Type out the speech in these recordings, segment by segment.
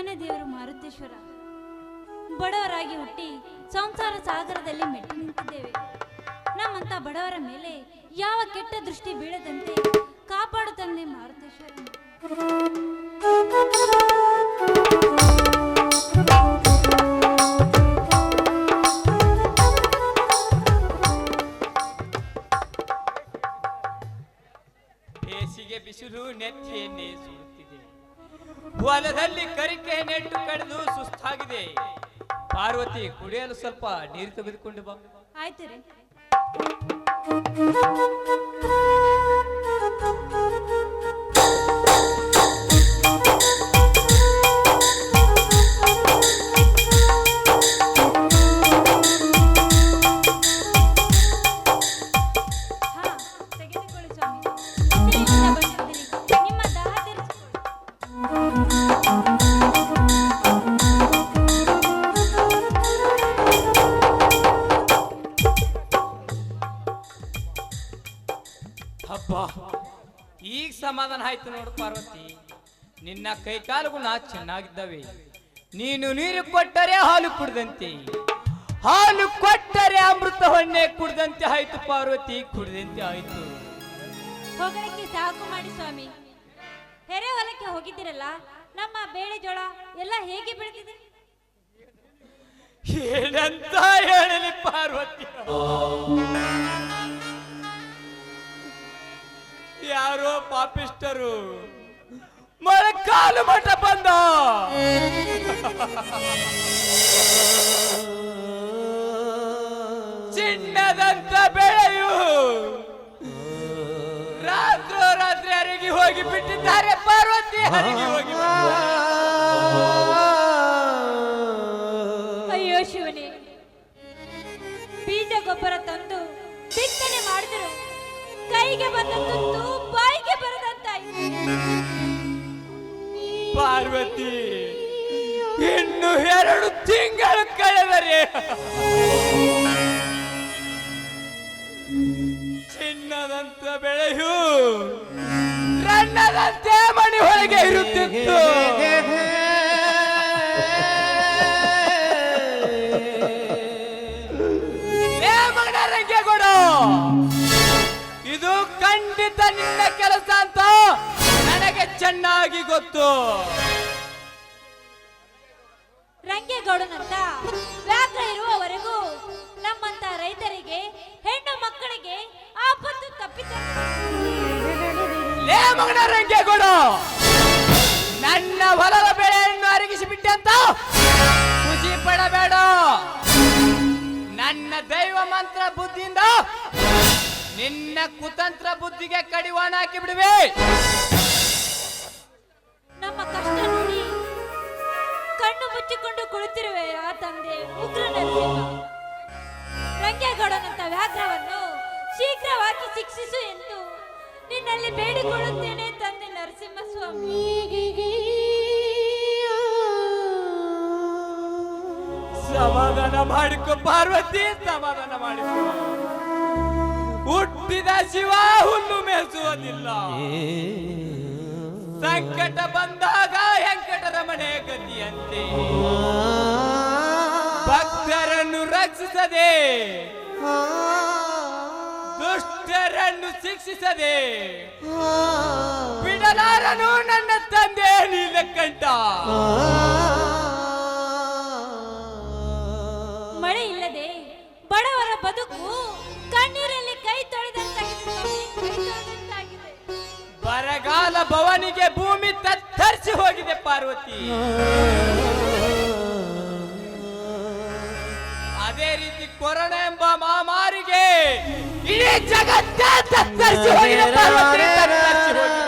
ಮನೆ ದೇವರು ಮಾರುತೇಶ್ವರ. ಬಡವರಾಗಿ ಹುಟ್ಟಿ ಸಂಸಾರ ಸಾಗರದಲ್ಲಿ ಮೆಟ್ಟಿ ನಿಂತಿದ್ದೇವೆ. ನಮ್ಮಂತ ಬಡವರ ಮೇಲೆ ಯಾವ ಕೆಟ್ಟ ದೃಷ್ಟಿ ಬೀಳದಂತೆ ಕಾಪಾಡು ತಂದೆ ಮಾರುತೇಶ್ವರ. ಬೇಸಿಗೆ ಬಿಸಿಲು ಸುಡುತ್ತಿದೆ ಹೊಲದಲ್ಲಿ ಕರಿಕೆ ನೆಟ್ಟು ಕಡಿದು ಸುಸ್ತಾಗಿದೆ. ಪಾರ್ವತಿ ಕುಡಿಯಲು ಸ್ವಲ್ಪ ನೀರು ತೆಗೆದುಕೊಂಡು ಬಾ. ಆಯ್ತು ಸಮಾಧಾನ ಆಯ್ತು ನೋಡು ಪಾರ್ವತಿ. ನಿನ್ನ ಕೈಕಾಲುಗಳು ನಾ ಚೆನ್ನಾಗಿದ್ದಾವೆ. ನೀನು ನೀರು ಕೊಟ್ಟರೆ ಹಾಲು ಕುಡ್ದಂತೆ. ಹಾಲು ಕೊಟ್ಟರೆ ಅಮೃತ ಹೊಣ್ಣೆ ಕುಡ್ದಂತೆ ಆಯ್ತು ಪಾರ್ವತಿ ಕುಡ್ದಂತೆ ಆಯ್ತು. ಹೋಗಲಿಕ್ಕೆ ಸಾಕು ಮಾಡಿ ಸ್ವಾಮಿ. ಹೆರೆ ಹೊಲಕ್ಕೆ ಹೋಗಿದ್ದೀರಲ್ಲ ನಮ್ಮ ಬೇಳೆ ಜೋಳ ಎಲ್ಲ ಹೇಗೆ ಬೆಳೆದಿದೆ? ಏನಂತ ಹೇಳಲಿ ಪಾರ್ವತಿ. ಯಾರೋ ಪಾಪಿಸ್ಟರು ಮೊಳಕಾಲು ಮಠ ಬಂದ. ಚಿನ್ನದಂತ ಬೆಳೆಯು. ರಾತ್ರೋ ರಾತ್ರಿ ಅರಗಿ ಹೋಗಿ ಬಿಟ್ಟಿದ್ದಾರೆ, ಪಾರ್ವತಿ ಅರಗಿ ಹೋಗಿ ಅಯ್ಯೋ ಶಿವನಿ ಬೀಜ ಗೊಬ್ಬರ ತಂದು ಬಿತ್ತನೆ ಮಾಡಿದ್ರು. ಕೈಗೆ ಬಂದ ತುತ್ತು ಬಾಯಿಗೆ ಬರದಂತಾಯ್ತು ಪಾರ್ವತಿ ಇನ್ನು ಎರಡು ತಿಂಗಳು ಕಳೆದರೆ ಚಿನ್ನದಂತ ಬೆಳೆಯು ರಣ್ಣದಂತೆ ಮಣಿ ಹೊರಗೆ ಇರುತ್ತಿತ್ತು. ಚೆನ್ನಾಗಿ ಗೊತ್ತು. ರಂಗೇಗೌಡನಂತ ವ್ಯಾಘ್ರ ಇರುವವರೆಗೂ ನಮ್ಮಂತ ರೈತರಿಗೆ ಹೆಣ್ಣು ಮಕ್ಕಳಿಗೆ ಆಪತ್ತು ತಪ್ಪಿತ ಲೇ ಮಗನ ರಂಗೇಗೌಡ ನನ್ನ ಹೊಲದ ಬೆಳೆಯನ್ನು ಅರಗಿಸಿ ಬಿಟ್ಟಂತ ಖುಷಿ ಪಡಬೇಡ. ನನ್ನ ದೈವ ಮಂತ್ರ ಬುದ್ಧಿಯಿಂದ ನಿನ್ನ ಕುತಂತ್ರ ಬುದ್ಧಿಗೆ ಕಡಿವಾಣ ಹಾಕಿ ಬಿಡುವೆ ಕುಳಿತಿರುವೆ ಆ ತಂದೆ ಉಗ್ರ ನರಸಿಂಹ ರಂಗೇಗೌಡನಂತ ವ್ಯಾಘ್ರವನ್ನು ಶೀಘ್ರವಾಗಿ ಶಿಕ್ಷಿಸು ಎಂದು ನಿನ್ನಲ್ಲಿ ಬೇಡಿಕೊಳ್ಳುತ್ತೇನೆ ತಂದೆ ನರಸಿಂಹಸ್ವಾಮಿ. ಸಮಾಧಾನ ಮಾಡಿಕೊ ಪಾರ್ವತಿ ಸಮಾಧಾನ ಮಾಡಿಕೊ. ಹುಟ್ಟಿದ ಶಿವ ಹುಲ್ಲು ಮೇಸುವುದಿಲ್ಲ ಸಂಕಟ ಬಂದಾಗ ವೆಂಕಟರಮಣೆ ಗತಿಯಂತೆ ಭಕ್ತರನ್ನು ರಕ್ಷಿಸದೆ ದುಷ್ಟರನ್ನು ಶಿಕ್ಷಿಸದೆ ಬಿಡಲಾರನು ನನ್ನ ತಂದೆ ನೀಲಕಂಠ ಮಳೆ ಇಲ್ಲದೆ ಬಡವರ ಬದುಕು ಕಣ್ಣೀರಲ್ಲಿ ಕೈ ತೊಳೆದಂತಾಗಿದೆ. ಬರಗಾಲ ಭವನಿಗೆ ಭೂಮಿ ತತ್ತರಿಸಿ ಹೋಗಿದೆ ಪಾರ್ವತಿ ಅದೇ ರೀತಿ ಕೊರೋನಾ ಎಂಬ ಮಹಾಮಾರಿಗೆ ಇಡೀ ಜಗತ್ತೇ ತತ್ತರಿಸಿ ಹೋಗಿದೆ ಪಾರ್ವತಿ, ತತ್ತರಿಸಿ ಹೋಗಿದೆ.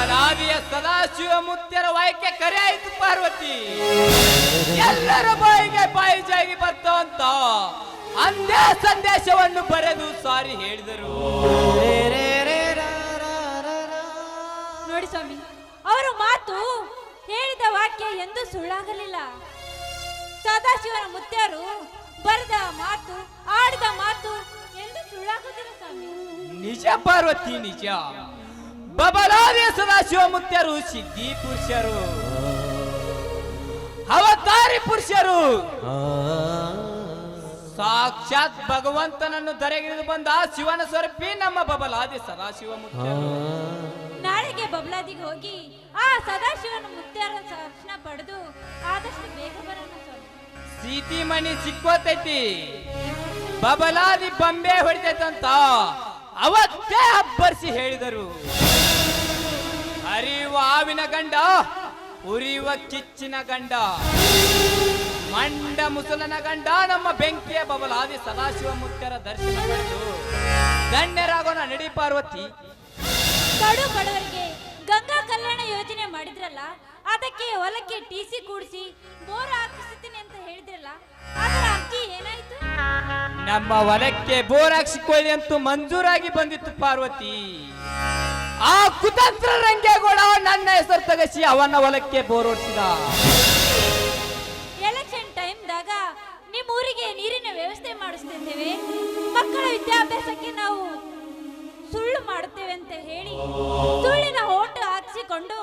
ಪ್ರಬಲಾದಿಯ ಸದಾಶಿವ ಮುತ್ಯರ ವಾಯ್ಕೆ ಕರೆ ಆಯ್ತು ಪಾರ್ವತಿ. ಎಲ್ಲರ ಬಾಯಿಗೆ ಬಾಯಿ ಜಾಗಿ ಬರ್ತಾವಂತ ಅಂದೇ ಸಂದೇಶವನ್ನು ಬರೆದು ಸಾರಿ ಹೇಳಿದರು. ನೋಡಿ ಸ್ವಾಮಿ ಅವರ ಮಾತು ಹೇಳಿದ ವಾಕ್ಯ ಎಂದು ಸುಳ್ಳಾಗಲಿಲ್ಲ. ಸದಾಶಿವನ ಮುತ್ಯರು ಬರೆದ ಮಾತು ಆಡಿದ ಮಾತು ಎಂದು ಸುಳ್ಳಾಗುತ್ತಿಲ್ಲ ಸ್ವಾಮಿ. ನಿಜ ಪಾರ್ವತಿ ನಿಜ. ಬಬಲಾದಿ ಸದಾಶಿವ ಮುತ್ಯರು ಸಿದ್ಧಿ ಪುರುಷರು. ಅವತಾರಿ ಪುರುಷರು. ಸಾಕ್ಷಾತ್ ಭಗವಂತನನ್ನು ಧರೆಗಿಳಿದು ಬಂದ ಶಿವನ ಸ್ವರೂಪಿ ನಮ್ಮ ಬಬಲಾದಿ ಸದಾಶಿವ ಮುತ್ಯರು. ನಾಳೆಗೆ ಬಬಲಾದಿಗೆ ಹೋಗಿ ಆ ಸದಾಶಿವನ ಮುತ್ಯರ ದರ್ಶನ ಪಡೆದು ಆದಷ್ಟು ಬೇಗ ಬರೋಣ ಸೀತಿ ಮಣಿ ಸಿಕ್ಕೋತೈತಿ ಬಬಲಾದಿ ಬಂಬೆ ಹೊಡಿತೈತಂತ ಅವತ್ತೇ ಅಬ್ಬರಿಸಿ ಹೇಳಿದರು. ಹರಿಯುವ ಆವಿನ ಗಂಡ ಉರಿಯುವ ಕಿಚ್ಚಿನ ಗಂಡ. ಮಂಡ ಮುಸಲನ ಗಂಡ ನಮ್ಮ ಬೆಂಕಿಯ ಬಬಲಾದಿ ಸದಾಶಿವ ಮುತ್ಯರ ದರ್ಶನ ಪಡೆದು ಗಣ್ಯರಾಗೋಣ ನಡಿ ಪಾರ್ವತಿ. ಕಡು ಬಡವರಿಗೆ ಗಂಗಾ ಕಲ್ಯಾಣ ಯೋಜನೆ ಮಾಡಿದ್ರಲ್ಲ ಅದಕ್ಕೆ ಹೊಲಕ್ಕೆ ಟಿಸಿ ಕೂಡಿಸಿ ಬೋರ್ ಹಾಕಿಸ್ತೀನಿ ಅಂತ ಹೇಳಿದ್ರಲ್ಲ ಅದರ ಅರ್ಜಿ ಏನಾಯ್ತು? ನಮ್ಮ ಹೊಲಕ್ಕೆ ಬೋರ್ ಹಾಕ್ಸಿಕೊಳ್ಳಿ ಅಂತೂ ಮಂಜೂರಾಗಿ ಬಂದಿತ್ತು ಪಾರ್ವತಿ. ಆ ಕುತಂತ್ರ ರಂಗೇಗೌಡ ನನ್ನ ಹೆಸರು ತಗಸಿ ಅವನ ಹೊಲಕ್ಕೆ ಬೋರೋಡ್ಸಿದ ಎಲೆಕ್ಷನ್ ಟೈಮ್ದಾಗ ನಿಮ್ಮ ಊರಿಗೆ ನೀರಿನ ವ್ಯವಸ್ಥೆ ಮಾಡಿಸ್ತಿದ್ದೇವೆ. ಮಕ್ಕಳ ವಿದ್ಯಾಭ್ಯಾಸಕ್ಕೆ ನಾವು ಸುಳ್ಳು ಮಾಡುತ್ತೇವೆ ಅಂತ ಹೇಳಿ ಸುಳ್ಳಿನ ಓಟು ಹಾಕಿಸಿಕೊಂಡು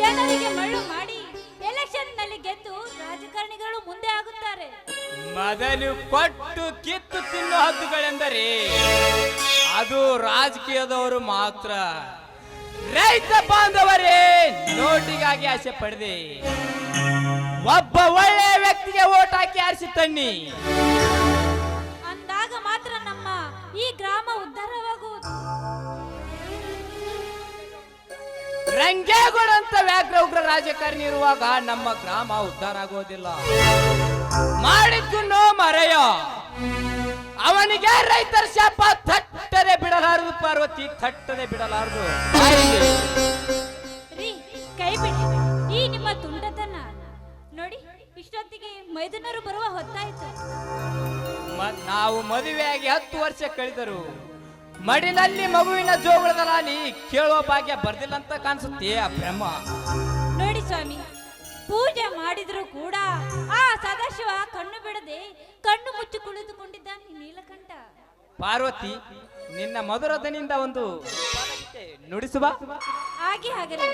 ಜನರಿಗೆ ಮಳ್ಳು ಮಾಡಿ ಎಲೆಕ್ಷನ್ನಲ್ಲಿ ಗೆದ್ದು ರಾಜಕಾರಣಿಗಳು ಮುಂದೆ ಆಗುತ್ತಾರೆ. ಮೊದಲು ಕೊಟ್ಟು ಕಿತ್ತು ತಿನ್ನು ಹದ್ದುಗಳೆಂದರೆ ಅದು ರಾಜಕೀಯದವರು ಮಾತ್ರ. ರೈತ ಬಾಂಧವರೇ ನೋಟಿಗಾಗಿ ಆಸೆ ಪಡೆದೆ. ಒಬ್ಬ ಒಳ್ಳೆಯ ವ್ಯಕ್ತಿಗೆ ಓಟ್ ಹಾಕಿ ಆರಿಸಿ ತನ್ನಿ. ಅಂದಾಗ ಮಾತ್ರ ನಮ್ಮ ಈ ಗ್ರಾಮ ಉದ್ಧಾರವಾಗುವುದು. ರಂಗೇಗೌಡ ಅಂತ ವ್ಯಾಘ್ರ ಉಗ್ರ ರಾಜಕಾರಣಿ ಇರುವಾಗ ನಮ್ಮ ಗ್ರಾಮ ಉದ್ಧಾರ ಆಗೋದಿಲ್ಲ ಮಾಡಿದ್ದು ನೋ ಮರೆಯ. ಅವನಿಗೆ ರೈತರ ಶಾಪ ತಟ್ಟದೆ ಬಿಡಲಾರದು ಪಾರ್ವತಿ ತಟ್ಟದೆ ಬಿಡಲಾರದು. ರೀ ಕೈ ಬಿಡಿ. ಈ ನಿಮ್ಮ ತುಂಡತನ. ನೋಡಿ ಇಷ್ಟೊತ್ತಿಗೆ ಮೈದನರು ಬರುವ ಹೊತ್ತಾಯ್ತು. ಮ- ನಾವು ಮದುವೆಯಾಗಿ ಹತ್ತು ವರ್ಷ ಕಳೆದರು. ಮಡಿಲಲ್ಲಿ ಮಗುವಿನ ಜೋಗುಳದಲ್ಲಿ ಕೇಳೋ ಭಾಗ್ಯ ಬರ್ದಿಲ್ಲ ಅಂತ ಕಾಣಿಸುತ್ತೆ ಆ ಬ್ರಹ್ಮ. ನೋಡಿ ಸ್ವಾಮಿ ಪೂಜೆ ಮಾಡಿದ್ರು ಕೂಡ ಆ ಸದಾಶಿವ ಕಣ್ಣು ಬಿಡದೆ ಕಣ್ಣು ಮುಚ್ಚಿ ಕುಳಿತುಕೊಂಡಿದ್ದಾನೆ ನೀಲಕಂಠ. ಪಾರ್ವತಿ ನಿನ್ನ ಮಧುರದನಿಂದ ಒಂದು ನುಡಿಸುವ? ಹಾಗೆ ಹಾಗಲಿ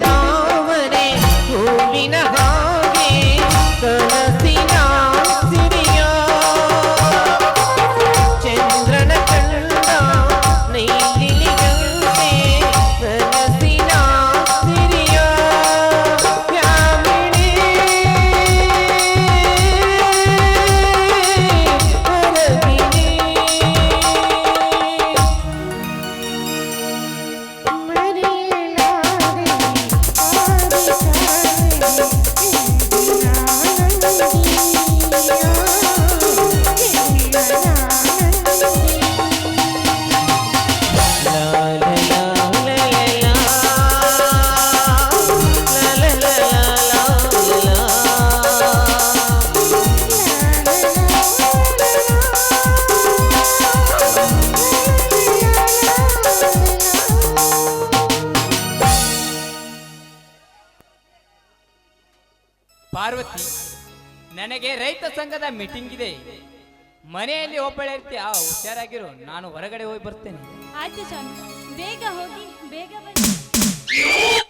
é ಪಾರ್ವತಿ ನನಗೆ ರೈತ ಸಂಘದ ಮೀಟಿಂಗ್ ಇದೆ. ಮನೆಯಲ್ಲಿ ಒಬ್ಬಳೆ ಆ ಹುಷಾರಾಗಿರು ನಾನು ಹೊರಗಡೆ ಹೋಗಿ ಬರ್ತೇನೆ. ಆಯ್ತು ಸ್ವಾಮಿ ಬೇಗ ಹೋಗಿ ಬೇಗ ಬನ್ನಿ.